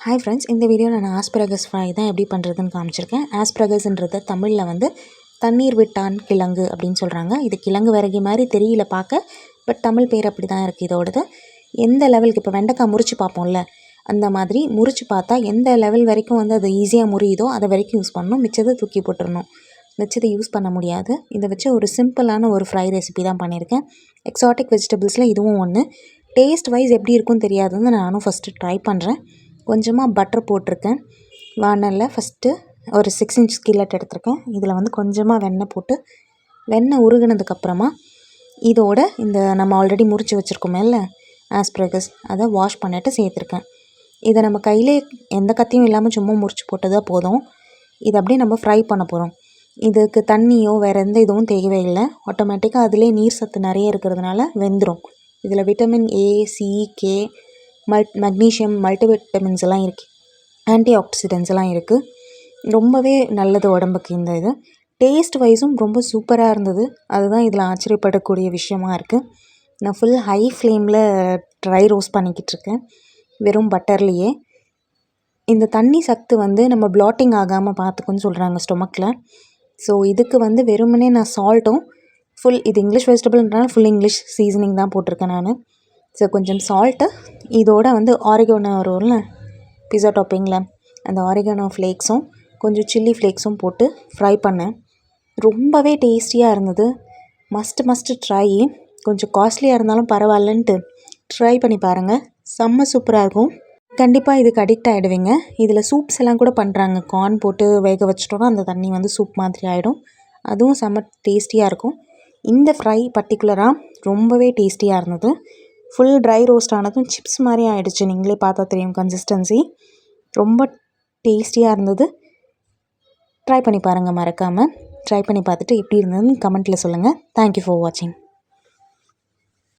Hi friends இந்த வீடியோவில் நான் ஆஸ்பிரகஸ் ஃப்ரை தான் எப்படி பண்ணுறதுன்னு காமிச்சிருக்கேன். ஆஸ்பிரகஸ்ன்றது தமிழில் வந்து தண்ணீர் விட்டான் கிழங்கு அப்படின்னு சொல்கிறாங்க இது கிழங்கு விறகி மாதிரி தெரியல பார்க்க பட் தமிழ் பேர் அப்படி தான் இருக்குது இதோடது. எந்த லெவலுக்கு இப்போ வெண்டைக்காய் முறிச்சு பார்ப்போம்ல அந்த மாதிரி முறிச்சு பார்த்தா எந்த லெவல் வரைக்கும் வந்து அது ஈஸியாக முறியுதோ அதை வரைக்கும் யூஸ் பண்ணணும். மிச்சத்தை தூக்கி போட்டுடணும் மிச்சத்தை யூஸ் பண்ண முடியாது. இதை வச்சு ஒரு சிம்பிளான ஒரு ஃப்ரை ரெசிபி தான் பண்ணியிருக்கேன். எக்ஸாட்டிக் வெஜிடபிள்ஸில் இதுவும் ஒன்று டேஸ்ட் வைஸ் எப்படி இருக்கும்னு தெரியாதுன்னு நானும் ஃபஸ்ட்டு ட்ரை பண்ணுறேன் கொஞ்சமாக பட்டர் போட்டிருக்கேன். வானலில் ஃபஸ்ட்டு ஒரு சிக்ஸ் இன்ச் ஸ்கில்லட் எடுத்திருக்கேன். இதில் வந்து கொஞ்சமாக வெண்ணெய் போட்டு வெண்ணெய் உருகினதுக்கப்புறமா இதோட இந்த நம்ம ஆல்ரெடி முறித்து வச்சுருக்கோமேல ஆஸ்பிரகஸ் அதை வாஷ் பண்ணிவிட்டு சேர்த்துருக்கேன். இதை நம்ம கையிலே எந்த கத்தியும் இல்லாமல் சும்மா முறிச்சு போட்டதாக போதும். இதை அப்படியே நம்ம ஃப்ரை பண்ண போகிறோம் இதுக்கு தண்ணியோ வேறு எந்த இதுவும் தேவையில்லை ஆட்டோமேட்டிக்காக அதிலே நீர் சத்து நிறைய இருக்கிறதுனால வெந்துடும் இதில் விட்டமின் ஏ சி கே மல் மக்னீஷியம் மல்டிவிட்டமின்ஸ் எல்லாம் இருக்குது ஆன்டி ஆக்சிடென்ட்ஸ் எல்லாம் இருக்குது ரொம்பவே நல்லது உடம்புக்கு இந்த இது. டேஸ்ட் வைஸும் ரொம்ப சூப்பராக இருந்தது. அதுதான் இதில் ஆச்சரியப்படக்கூடிய விஷயமா இருக்குது நான் ஃபுல் ஹை ஃப்ளேமில் ட்ரை ரோஸ்ட் பண்ணிக்கிட்டு இருக்கேன். வெறும் பட்டர்லேயே. இந்த தண்ணி சத்து வந்து நம்ம ப்ளாட்டிங் ஆகாமல் பார்த்துக்குன்னு சொல்கிறாங்க ஸ்டொமக்கில் ஸோ இதுக்கு வந்து வெறுமனே நான் சால்ட்டும் ஃபுல் இது இங்கிலீஷ் வெஜிடபிள்ன்றனால ஃபுல் இங்கிலீஷ் சீசனிங் தான் போட்டிருக்கேன் நான். ஸோ கொஞ்சம் சால்ட்டு இதோட வந்து ஆரிகோனோ வரும்ல பிஸா டாப்பிங்கில் அந்த ஆரிகனோ ஃப்ளேக்ஸும் கொஞ்சம் சில்லி ஃப்ளேக்ஸும் போட்டு ஃப்ரை பண்ணேன். ரொம்பவே டேஸ்டியாக இருந்தது. மஸ்ட் மஸ்ட்டு ட்ரை கொஞ்சம் காஸ்ட்லியாக இருந்தாலும் பரவாயில்லன்ட்டு ட்ரை பண்ணி பாருங்கள் செம்ம சூப்பராக இருக்கும். கண்டிப்பாக இதுக்கு அடிக்ட் ஆகிடுவீங்க இதில் சூப்ஸ் எல்லாம் கூட பண்ணுறாங்க கார்ன் போட்டு வேக வச்சிட்டோன்னா அந்த தண்ணி வந்து சூப் மாதிரி ஆகிடும் அதுவும் செம்ம டேஸ்டியாக இருக்கும். இந்த ஃப்ரை பர்டிகுலராக ரொம்பவே டேஸ்டியாக இருந்தது. ஃபுல் ட்ரை ரோஸ்ட் ஆனதும் சிப்ஸ் மாதிரி ஆகிடுச்சு நீங்களே பார்த்தா தெரியும் கன்சிஸ்டன்சி ரொம்ப டேஸ்டியாக இருந்தது. ட்ரை பண்ணி பாருங்கள் மறக்காமல் ட்ரை பண்ணி பார்த்துட்டு எப்படி இருந்ததுன்னு கமெண்ட்டில் சொல்லுங்கள் தேங்க்யூ ஃபார் வாட்சிங்